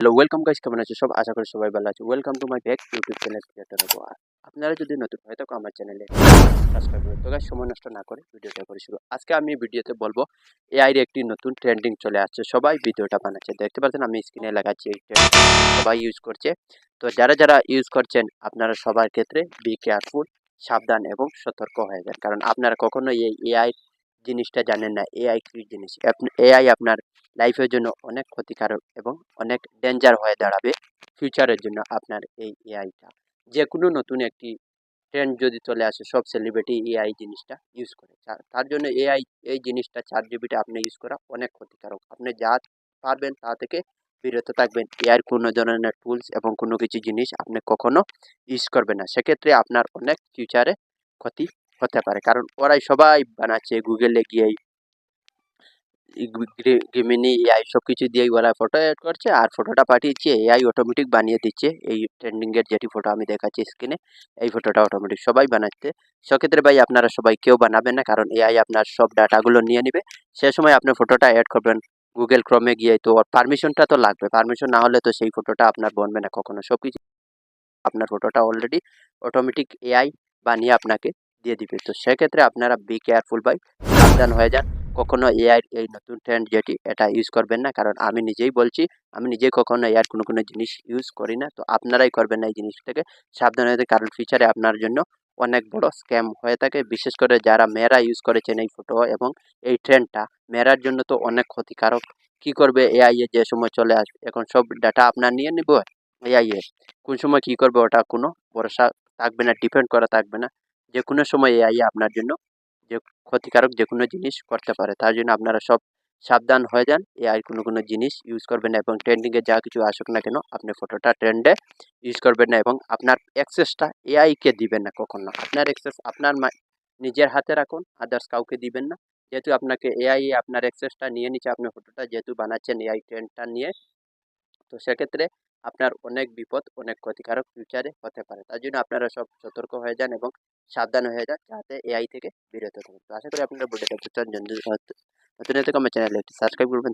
Hello welcome guys কেমন আছে? সব আশা করি সবাই ভালো আছে। Welcome to my back YouTube channel creator আপনারা যদি নতুন হয় থাকো আমার চ্যানেলে সাবস্ক্রাইব করবে তো গাইস সময় নষ্ট না করে ভিডিওটা করে শুরু। আজকে আমি ভিডিওতে বলব এআইয়ের একটি নতুন ট্রেন্ডিং চলে আসছে। সবাই ভিডিওটা বানাচ্ছে। দেখতে পাচ্ছেন, আমি স্ক্রিনে লাগাচ্ছি এই সবাই ইউজ করছে। তো যারা যারা ইউজ করছেন, আপনারা সবার ক্ষেত্রে বি কেয়ারফুল সাবধান এবং সতর্ক হয়ে যান। কারণ আপনারা কখনো এই এআই জিনিসটা জানেন না এআই কী জিনিস? এআই আপনার লাইফের জন্য অনেক ক্ষতিকারক এবং অনেক ডেঞ্জার হয়ে দাঁড়াবে ফিউচারের জন্য আপনার এই এআইটা যে কোনো নতুন একটি ট্রেন্ড যদি চলে আসে, সব সেলিব্রিটি এআই জিনিসটা ইউজ করে। তার- জন্য এআই এই জিনিসটা চার জিবিটা আপনি ইউজ করা অনেক ক্ষতিকারক। আপনি যা পারবেন তা থেকে বিরত থাকবেন। এআইয়ের কোনো ধরনের টুলস এবং কোনো কিছু জিনিস আপনি কখনো ইউজ করবেন না। সেক্ষেত্রে আপনার অনেক ফিউচারে ক্ষতি হতে পারে। কারণ ওরাই সবাই বানাচ্ছে গুগলে গিয়ে গেমিনি এআই সব কিছু দিয়েই ওরা ফটো এড করছে আর ফটোটা পাঠিয়েছে এআই অটোমেটিক বানিয়ে দিচ্ছে। এই ট্রেন্ডিংয়ের যেটি ফটো আমি দেখাচ্ছি স্ক্রিনে এই ফটোটা অটোমেটিক সবাই বানাচ্ছে। সেক্ষেত্রে ভাই আপনারা সবাই কেউ বানাবেন না, কারণ এআই আপনার সব ডাটাগুলো নিয়ে নেবে। সে সময় আপনি ফটোটা অ্যাড করবেন গুগল ক্রমে গিয়ে। তো পারমিশনটা তো লাগবে। পারমিশন না হলে তো সেই ফটোটা আপনার বনবে না কখনো। সব কিছু আপনার ফটোটা অলরেডি অটোমেটিক এআই বানিয়ে আপনাকে দিয়ে দিবে। তো সেক্ষেত্রে আপনারা বি কেয়ারফুল ভাই, সাবধান হয়ে যান। কখনো এআই এই নতুন ট্রেন্ড যেটি, এটা ইউজ করবেন না। কারণ আমি নিজেই বলছি, আমি নিজেই কখনো এআই কোনো কোনো জিনিস ইউজ করি না। তো আপনারাই করবেন না এই জিনিস থেকে সাবধান হয়ে কারণ ফিউচারে আপনার জন্য অনেক বড় স্ক্যাম হয়ে থাকে। বিশেষ করে যারা মেয়েরা ইউজ করেছেন এই ফটো এবং এই ট্রেন্ডটা মেয়েরার জন্য তো অনেক ক্ষতিকারক। কি করবে এআই এ যে সময় চলে আসবে? এখন সব ডাটা আপনার নিয়ে নিব এআই এ। কোন সময় কি করবে, ওটা কোনো ভরসা থাকবে না ডিপেন্ড করা থাকবে না। যে কোনো সময় এআই আপনার জন্য যে ক্ষতিকারক যে কোনো জিনিস করতে পারে। তার জন্য আপনারা সব সাবধান হয়ে যান। এআই কোনো কোনো জিনিস ইউজ করবেন না এবং ট্রেন্ডিংয়ে যা কিছু আসুক না কেন, আপনি ফটোটা ট্রেন্ডে ইউজ করবেন না এবং আপনার অ্যাক্সেসটা এআইকে দিবেন না কখনো। আপনার অ্যাক্সেস আপনার নিজের হাতে রাখুন আদার্স কাউকে দিবেন না। যেহেতু আপনাকে এআই আপনার অ্যাক্সেসটা নিয়ে নিচ্ছে, আপনি ফটোটা যেহেতু বানাচ্ছেন এআই ট্রেন্ডটা নিয়ে, তো সেক্ষেত্রে আপনার অনেক বিপদ, অনেক ক্ষতিকারক ফিউচারে হতে পারে। তার জন্য আপনারা সব সতর্ক হয়ে যান এবং সাবধান হয়ে যান যাতে এআই থেকে বিরত থাকুন। তো আশা করি আপনারা বুঝতে পারছেন। নতুন থাকে আমার চ্যানেলে একটি সাবস্ক্রাইব করবেন।